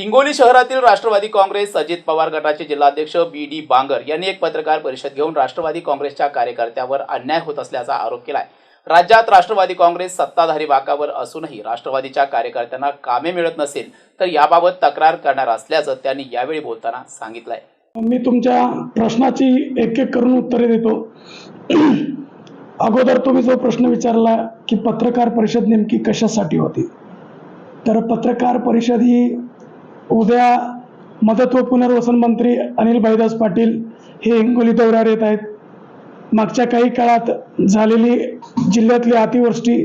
हिंगोली शहरातील राष्ट्रवादी काँग्रेस अजित पवार गटाचे जिल्हाध्यक्ष बी डी बांगर यांनी एक पत्रकार परिषद घेऊन राष्ट्रवादी काँग्रेसच्या कार्यकर्त्यावर अन्याय होत असल्याचा आरोप केलाय. राज्यात राष्ट्रवादी काँग्रेस सत्ताधारी बाकावर असूनही राष्ट्रवादीच्या कार्यकर्त्यांना कामे मिळत नसेल तर याबाबत तक्रार करणार असल्याचं त्यांनी यावेळी बोलताना सांगितलंय. मी तुमच्या प्रश्नाची एक एक करून उत्तरे देतो. अगोदर तुम्ही जो प्रश्न विचारला की पत्रकार परिषद नेमकी कशासाठी होती? तर पत्रकार परिषद ही उद्या मदत व पुनर्वसन मंत्री अनिल भाईदास पाटील हे हिंगोली दौऱ्यावर येत आहेत. मागच्या काही काळात झालेली जिल्ह्यातली अतिवृष्टी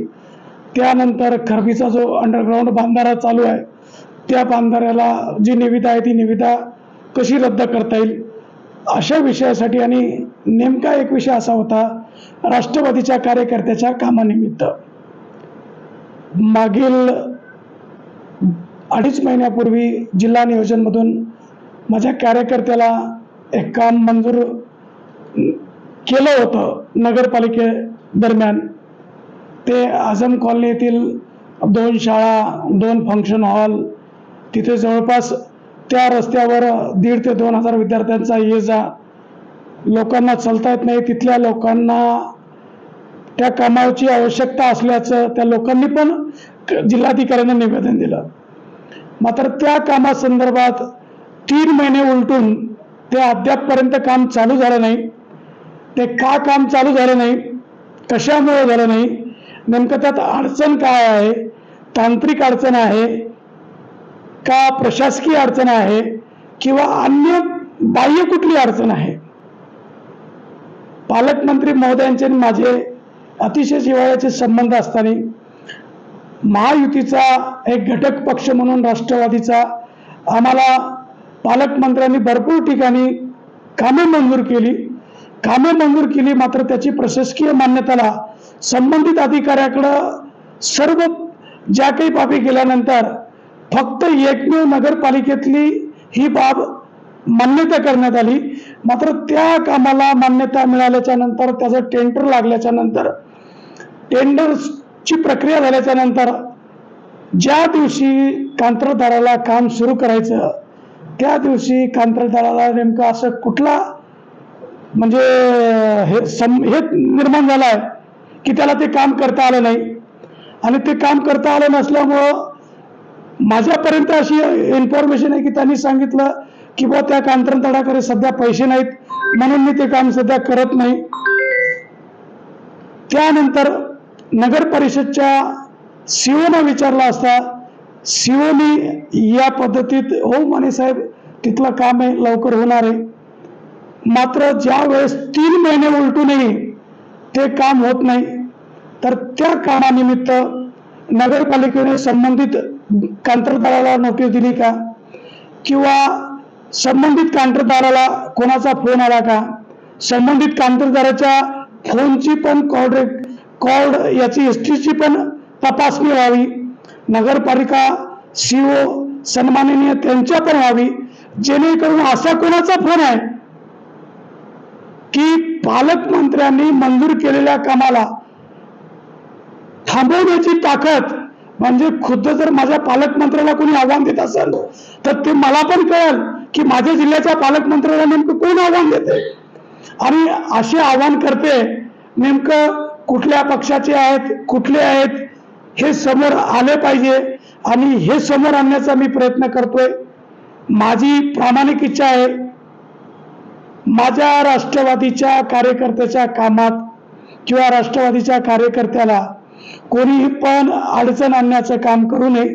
त्यानंतर खरबीचा जो अंडरग्राऊंड बांधारा चालू आहे त्या बांधाऱ्याला जी निविदा आहे ती निविदा कशी रद्द करता येईल? अशा विषयासाठी आणि नेमका एक विषय असा होता राष्ट्रवादीच्या कार्यकर्त्याच्या कामानिमित्त. मागील अडीच महिन्यापूर्वी जिल्हा नियोजनमधून माझ्या कार्यकर्त्याला एक काम मंजूर केलं होतं नगरपालिके दरम्यान. ते आझम कॉलनी येथील दोन शाळा दोन फंक्शन हॉल तिथे जवळपास त्या रस्त्यावर दीड ते दोन हजार विद्यार्थ्यांचा ये जा. लोकांना चालता येत नाही तिथल्या लोकांना त्या कामाची आवश्यकता असल्याचं त्या लोकांनी पण जिल्हाधिकाऱ्यांना निवेदन दिलं. मात्र त्या कामासंदर्भात तीन महिने उलटून ते अद्यापपर्यंत काम चालू झालं नाही. ते का काम चालू झालं नाही? कशामुळे झालं नाही? नेमकं त्यात अडचण काय आहे? तांत्रिक अडचण आहे का? प्रशासकीय अडचण आहे किंवा अन्य बाह्य कुठली अडचण आहे? पालकमंत्री महोदयांचे माझे अतिशय जिव्हाळ्याचे संबंध असताना महायुतीचा एक घटक पक्ष म्हणून राष्ट्रवादीचा आम्हाला पालकमंत्र्यांनी भरपूर ठिकाणी कामे मंजूर केली. कामे मंजूर केली मात्र त्याची प्रशासकीय मान्यताला संबंधित अधिकाऱ्याकडं सर्व ज्या काही बाबी केल्यानंतर फक्त एकमेव नगरपालिकेतली ही बाब मान्यता करण्यात आली. मात्र त्या कामाला मान्यता मिळाल्याच्या नंतर त्याचं टेंडर लागल्याच्या नंतर ची प्रक्रिया झाल्याच्यानंतर ज्या दिवशी कंत्राटदाराला काम सुरू करायचं त्या दिवशी कंत्राटदाराला नेमकं असं कुठला म्हणजे हे सम हे निर्माण झालं आहे की त्याला ते काम करता आलं नाही. आणि ते काम करता आलं नसल्यामुळं माझ्यापर्यंत अशी इन्फॉर्मेशन आहे की त्यांनी सांगितलं की बा त्या कंत्राटदाराकडे सध्या पैसे नाहीत म्हणून मी ते काम सध्या करत नाही. त्यानंतर नगर परिषदच्या सीओना विचारला असता सीओनी या पद्धतीत हो माने साहेब तिथलं काम आहे लवकर होणार आहे. मात्र ज्या वेळेस तीन महिने उलटूनही ते काम होत नाही. तर त्या कामानिमित्त नगरपालिकेने संबंधित कंत्राटदाराला नोटीस दिली का? किंवा संबंधित कंत्राटदाराला कोणाचा फोन आला का? संबंधित कंत्राटदाराच्या फोनची पण कॉल कॉर्ड याची एस टीची पण तपासणी व्हावी. नगरपालिका सी ओ सन्माननीय त्यांच्या पण व्हावी. जेणेकरून असा कोणाचा फोन आहे की पालकमंत्र्यांनी मंजूर केलेल्या कामाला थांबवण्याची ताकद म्हणजे खुद्द जर माझ्या पालकमंत्र्याला कोणी आव्हान देत असेल तर ते मला पण कळेल की माझ्या जिल्ह्याच्या पालकमंत्र्याला नेमकं कोण आव्हान देते आणि असे आव्हान करते नेमकं कुठल्या पक्षाचे आहेत कुठले आहेत हे समोर आले पाहिजे आणि हे समोर आणण्याचा मी प्रयत्न करतोय. माझी प्रामाणिक इच्छा आहे. माझ्या राष्ट्रवादीच्या कार्यकर्त्याच्या कामात किंवा राष्ट्रवादीच्या कार्यकर्त्याला कोणीही पण अडचण आणण्याचं काम करू नये.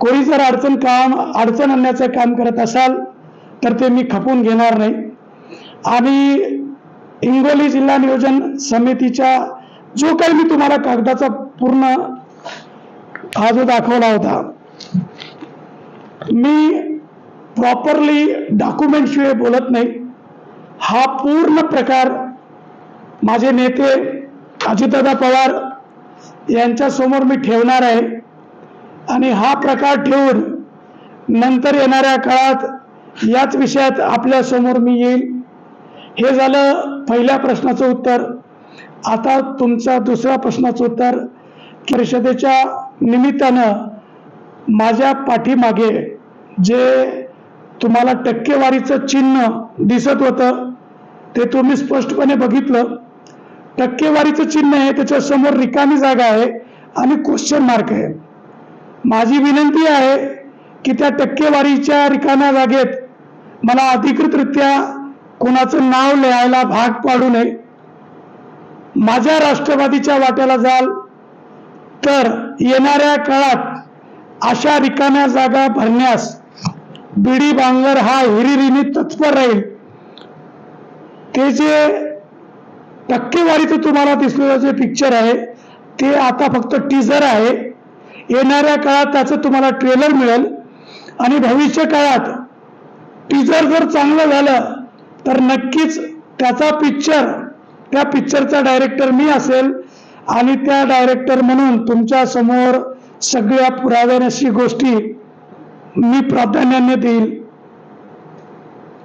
कोणी जर अडचण काम अडचण आणण्याचं काम करत असाल तर ते मी खपून घेणार नाही. आणि हिंगोली जिल्हा नियोजन समितीच्या जो काही मी तुम्हाला कागदाचा पूर्ण हा जो दाखवला होता मी प्रॉपरली डॉक्युमेंट शिवाय बोलत नाही. हा पूर्ण प्रकार माझे नेते अजितदादा पवार यांच्या समोर मी ठेवणार आहे. आणि हा प्रकार ठेवून नंतर येणाऱ्या काळात याच विषयात आपल्यासमोर मी येईल. हे झालं पहिल्या प्रश्नाचं उत्तर. आता तुमचा दुसऱ्या प्रश्नाचं उत्तर. परिषदेच्या निमित्तानं माझ्या पाठीमागे जे तुम्हाला टक्केवारीचं चिन्ह दिसत होतं ते तुम्ही स्पष्टपणे बघितलं. टक्केवारीचं चिन्ह आहे त्याच्यासमोर रिकामी जागा आहे आणि क्वेश्चन मार्क आहे. माझी विनंती आहे की त्या टक्केवारीच्या रिकाम्या जागेत मला अधिकृतरित्या कुणाचं नाव लिहायला भाग पाडू नये. माझ्या राष्ट्रवादीच्या वाट्याला जाल तर येणाऱ्या काळात अशा रिकाम्या जागा भरण्यास बिडी बांगर हा हिरिरीने तत्पर राहील. ते जे टक्केवारीचं तुम्हाला दिसलेलं जे पिक्चर आहे ते आता फक्त टीजर आहे. येणाऱ्या काळात त्याचं तुम्हाला ट्रेलर मिळेल. आणि भविष्य काळात टीजर जर चांगलं झालं तर नक्कीच त्याचा पिक्चर त्या पिक्चरचा डायरेक्टर मी असेल आणि त्या डायरेक्टर म्हणून तुमच्यासमोर सगळ्या पुराव्याशी गोष्टी मी प्राधान्याने देईल.